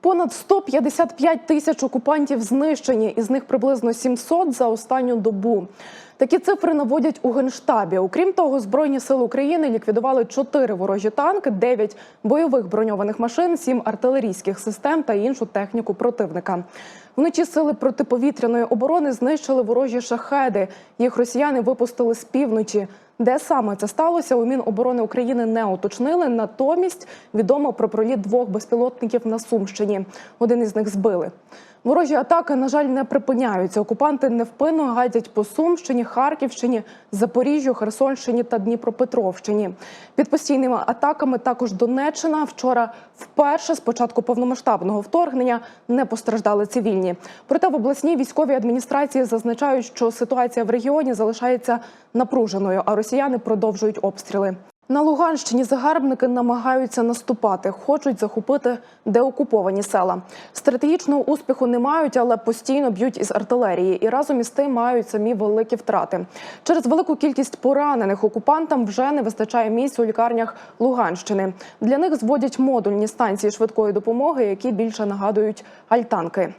Понад 155 тисяч окупантів знищені, із них приблизно 700 за останню добу. Такі цифри наводять у генштабі. Окрім того, збройні сили України ліквідували 4 ворожі танки, 9 бойових броньованих машин, 7 артилерійських систем та іншу техніку противника. Вночі сили протиповітряної оборони знищили ворожі шахеди. Їх росіяни випустили з півночі. Де саме це сталося, у Міноборони України не уточнили. Натомість відомо про проліт двох безпілотників на Сумщині. Один із них збили. Ворожі атаки, на жаль, не припиняються. Окупанти невпинно гадять по Сумщині, Харківщині, Запоріжжю, Херсонщині та Дніпропетровщині. Під постійними атаками також Донеччина. Вчора вперше з початку повномасштабного вторгнення не постраждали цивільні. Проте в обласній військовій адміністрації зазначають, що ситуація в регіоні залишається напруженою, а росіяни продовжують обстріли. На Луганщині загарбники намагаються наступати, хочуть захопити деокуповані села. Стратегічного успіху не мають, але постійно б'ють із артилерії і разом із тим мають самі великі втрати. Через велику кількість поранених окупантам вже не вистачає місць у лікарнях Луганщини. Для них зводять модульні станції швидкої допомоги, які більше нагадують альтанки.